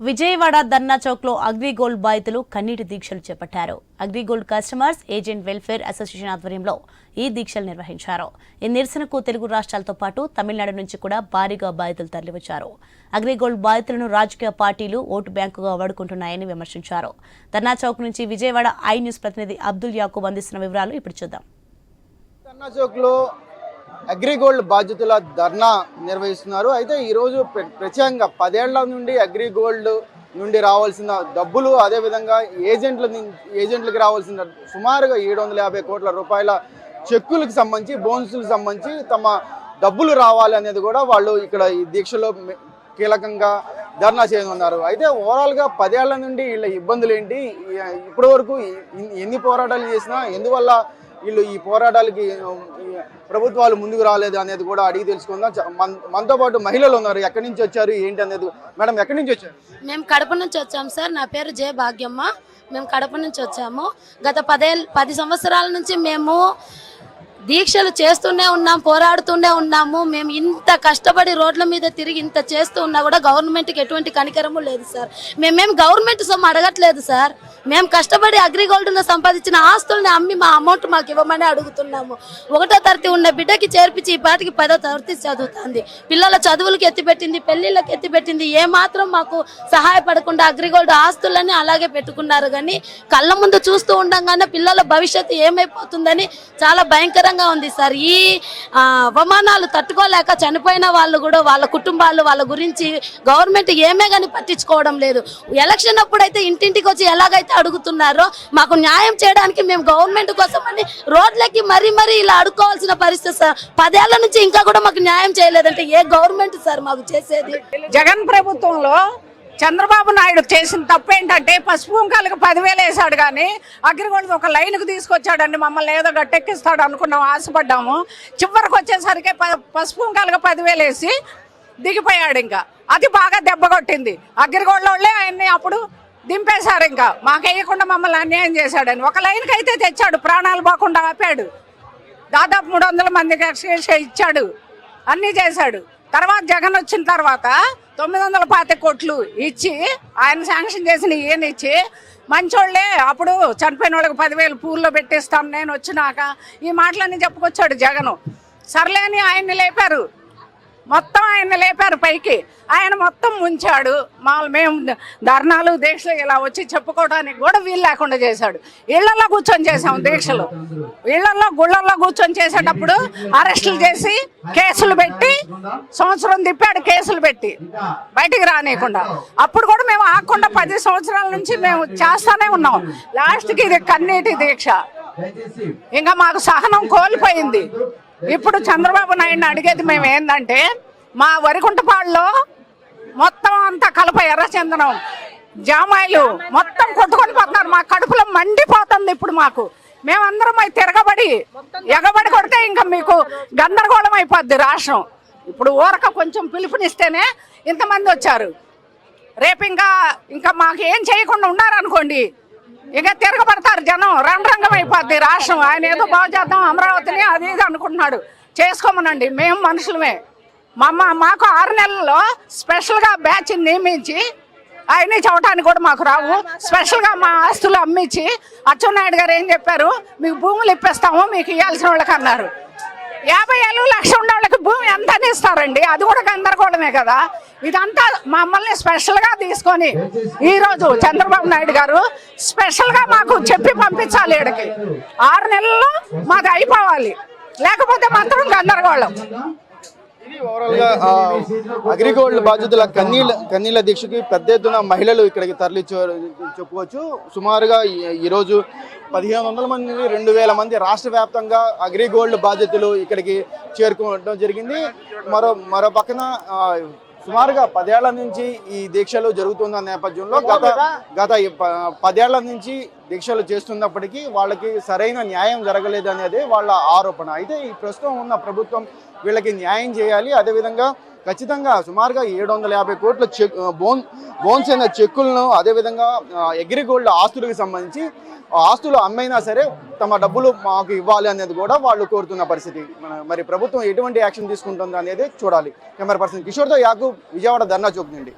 విజయవాడ ధర్నా చౌక్లో అగ్రిగోల్డ్ బాధితులు కన్నీటి దీక్షలు చేపట్టారు. AgriGold customers agent welfare association ఆధ్వర్యంలో ఈ దీక్షలు నిర్వహించారు. ఈ నిరసనకు తెలుగు రాష్ట్రాలతో పాటు తమిళనాడు నుంచి కూడా భారీగా బాధితులు తరలివచ్చారు. అగ్రిగోల్డ్ బాధితులను రాజకీయ పార్టీలు ఓటు బ్యాంకుగా వాడుకుంటున్నాయని విమర్శించారు. ధర్నా చౌక్ నుంచి విజయవాడ ఐ న్యూస్ ప్రతినిధి అబ్దుల్ యాకూబ్ అందిస్తున్న వివరాలు ఇప్పుడు చూద్దాం. ధర్నా చౌక్లో అగ్రిగోల్డ్ బాధ్యతల ధర్నా నిర్వహిస్తున్నారు. అయితే ఈరోజు ప్రత్యేకంగా పదేళ్ళ నుండి అగ్రిగోల్డ్ నుండి రావాల్సిన డబ్బులు అదేవిధంగా ఏజెంట్ల ఏజెంట్లకు రావాల్సిన సుమారుగా ఏడు వందల యాభై కోట్ల రూపాయల చెక్కులకు సంబంధించి బోనస్లకు సంబంధించి తమ డబ్బులు రావాలి అనేది కూడా వాళ్ళు ఇక్కడ ఈ దీక్షలో కీలకంగా ధర్నా చేయనున్నారు. అయితే ఓవరాల్గా పదేళ్ళ నుండి వీళ్ళ ఇబ్బందులు ఏంటి ఇప్పటివరకు ఇప్పటి వరకు ఎన్ని- పోరాటాలు చేసినా ఎందువల్ల వీళ్ళు ఈ పోరాటాలకి ప్రభుత్వాలు ముందుకు రాలేదు అనేది కూడా అడిగి తెలుసుకుందాం. మనతో పాటు మహిళలు ఉన్నారు. ఎక్కడి నుంచి వచ్చారు? ఏంటి అనేది? మేడం ఎక్కడి నుంచి వచ్చారు? మేము కడప నుంచి వచ్చాము సార్. నా పేరు జయ భాగ్యమ్మ. మేము కడప నుంచి వచ్చాము. గత పదేళ్ళ పది సంవత్సరాల నుంచి మేము దీక్షలు చేస్తూనే ఉన్నాం పోరాడుతూనే ఉన్నాము. మేము ఇంత కష్టపడి రోడ్ల మీద తిరిగి ఇంత చేస్తూ ఉన్నా కూడా గవర్నమెంట్కి ఎటువంటి కనికరము లేదు సార్. మేమేం గవర్నమెంట్ సొమ్ము అడగట్లేదు సార్. మేము కష్టపడి అగ్రిగోల్డ్ను సంపాదించిన ఆస్తుల్ని అమ్మి మా అమౌంట్ మాకు ఇవ్వమని అడుగుతున్నాము. ఒకటో తరగతి ఉన్న బిడ్డకి చేర్పించి ఈ పాటికి పదో తరగతి చదువుతుంది. పిల్లల చదువులకు ఎత్తిపెట్టింది పెళ్ళిళ్ళకి ఎత్తిపెట్టింది ఏ మాత్రం మాకు సహాయపడకుండా అగ్రిగోల్డ్ ఆస్తులని అలాగే పెట్టుకున్నారు. కానీ కళ్ళ ముందు చూస్తూ ఉండంగానే పిల్లల భవిష్యత్తు ఏమైపోతుందని చాలా భయంకరంగా ఉంది సార్. ఈ అవమానాలు తట్టుకోలేక చనిపోయిన వాళ్ళు కూడా వాళ్ళ కుటుంబాలు వాళ్ళ గురించి గవర్నమెంట్ ఏమే కానీ పట్టించుకోవడం లేదు. ఎలక్షన్ అప్పుడైతే ఇంటింటికి వచ్చి ఎలాగైతే అడుగుతున్నారో మాకు న్యాయం చేయడానికి మేము గవర్నమెంట్ కోసం అని రోడ్లకి మరీ మరీ ఇలా అడుక్కోవాల్సిన పరిస్థితి సార్. పదేళ్ళ నుంచి ఇంకా కూడా మాకు న్యాయం చేయలేదంటే ఏ గవర్నమెంట్ సార్ మాకు చేసేది? జగన్ ప్రభుత్వంలో చంద్రబాబు నాయుడు చేసిన తప్పు ఏంటంటే పసుపు కుంకాలకు పదివేలు వేసాడు కానీ అగ్రిగోల్డ్ ఒక లైన్కి తీసుకొచ్చాడండి మమ్మల్ని ఏదో గట్టెక్కిస్తాడు అనుకున్నాం ఆశపడ్డాము. చివరికి వచ్చేసరికి ప- పసుపు కుంకాలకు పదివేలు వేసి దిగిపోయాడు ఇంకా. అది బాగా దెబ్బ కొట్టింది. అగ్రిగోల్డ్ వాళ్ళే ఆయన్ని అప్పుడు దింపేశారు ఇంకా. మాకేయకుండా మమ్మల్ని అన్యాయం చేశాడని. ఒక లైన్కి అయితే తెచ్చాడు ప్రాణాలు పోకుండా ఆపాడు. దాదాపు మూడు వందల మందికి ఎక్స్గ్రేషియా ఇచ్చాడు. అన్నీ చేశాడు. తర్వాత జగన్ వచ్చిన తర్వాత తొమ్మిది వందల పాతి కోట్లు ఇచ్చి ఆయన శాంక్షన్ చేసిన ఈయన ఇచ్చి? మంచోళ్ళే అప్పుడు చనిపోయిన వాళ్ళకి పదివేలు పూల్లో పెట్టేస్తాం నేను వచ్చినాక. ఈ మాటలన్నీ చెప్పుకొచ్చాడు జగను. సర్లేని ఆయన్ని లేపారు. మొత్తం ఆయన లేపారు పైకి. ఆయన మొత్తం ముంచాడు. మా మేము ధర్నాలు దీక్షలు ఇలా వచ్చి చెప్పుకోవడానికి కూడా వీలు లేకుండా చేశాడు. ఇళ్ళలో కూర్చొని చేసాం దీక్షలు. ఇళ్ళలో గుళ్ళల్లో కూర్చొని చేసేటప్పుడు అరెస్టులు చేసి కేసులు పెట్టి సంవత్సరం తిప్పాడు కేసులు పెట్టి. బయటికి రానియకుండా. అప్పుడు కూడా మేము ఆగకుండా పది సంవత్సరాల నుంచి మేము చేస్తానే ఉన్నాం. లాస్ట్కి ఇది కన్నీటి దీక్ష. ఇంకా మాకు సహనం కోల్పోయింది. ఇప్పుడు చంద్రబాబు నాయుడిని అడిగేది మేము ఏంటంటే మా వరికుంటపాడులో మొత్తం అంతా కలప ఎర్రచందనం జామాయిలు మొత్తం కొట్టుకొని పోతున్నారు. మా కడుపులో మండిపోతుంది ఇప్పుడు మాకు. మేమందరం అవి తిరగబడి ఎగబడి కొడితే ఇంకా మీకు గందరగోళం అయిపోద్ది రాష్ట్రం. ఇప్పుడు ఊరక కొంచెం పిలుపునిస్తేనే ఇంతమంది వచ్చారు. రేపు ఇంకా ఇంకా మాకు ఏం చేయకుండా ఉన్నారనుకోండి ఇక తిరగబడతారు జనం. రణరంగం అయిపోద్ది రాష్ట్రం. ఆయన ఏదో బాగు చేద్దాం అమరావతిని అది ఇది అనుకుంటున్నాడు. చేసుకోమనండి. మేము మనుషులమే. మా మాకు ఆరు నెలల్లో స్పెషల్గా బ్యాచ్ నియమించి ఆయన్ని చవటానికి కూడా మాకు రావు. స్పెషల్గా మా ఆస్తులు అమ్మించి అచ్చెన్నాయుడు గారు ఏం చెప్పారు? మీకు భూములు ఇప్పిస్తాము మీకు ఇవ్వాల్సిన వాళ్ళకి అన్నారు. యాభై ఏళ్ళు లక్ష ఉండే వాళ్ళకి భూమి ఎంత అని ఇస్తారండి అది కూడా గందరగోళమే కదా. ఇదంతా మమ్మల్ని స్పెషల్గా తీసుకొని ఈరోజు చంద్రబాబు నాయుడు గారు స్పెషల్గా మాకు చెప్పి పంపించాలి ఇక్కడికి ఆరు నెలల్లో మాది అయిపోవాలి. లేకపోతే మాత్రం గందరగోళం. ఇది అగ్రిగోల్డ్ బాధ్యతల కన్నీళ్ళ కన్నీళ్ళ దీక్షకి పెద్ద ఎత్తున మహిళలు ఇక్కడికి తరలించారు చెప్పుకోవచ్చు. సుమారుగా ఈ- ఈరోజు పదిహేను వందల మంది రెండు వేల మంది రాష్ట్ర వ్యాప్తంగా అగ్రిగోల్డ్ బాధ్యతలు ఇక్కడికి చేరుకోవడం జరిగింది. మరో మరో పక్కన సుమారుగా పదేళ్ళ నుంచి ఈ దీక్షలు జరుగుతున్న నేపథ్యంలో గత గత పదేళ్ళ నుంచి దీక్షలు చేస్తున్నప్పటికీ వాళ్ళకి సరైన న్యాయం జరగలేదు అనేది వాళ్ళ ఆరోపణ. అయితే ఈ ప్రస్తుతం ఉన్న ప్రభుత్వం వీళ్ళకి న్యాయం చేయాలి. అదేవిధంగా ఖచ్చితంగా సుమారుగా ఏడు వందల యాభై కోట్ల చెక్ బోన్ బోన్స్ అయిన చెక్కులను అదేవిధంగా అగ్రిగోల్డ్ ఆస్తులకు సంబంధించి ఆస్తులు అమ్మైనా సరే తమ డబ్బులు మాకు ఇవ్వాలి అనేది కూడా వాళ్ళు కోరుతున్న పరిస్థితి. మన- మరి ప్రభుత్వం ఎటువంటి యాక్షన్ తీసుకుంటుంది అనేది చూడాలి. కెమెరా పర్సన్ కిషోర్తో యాకు విజయవాడ ధర్నా చౌక్ నుండి.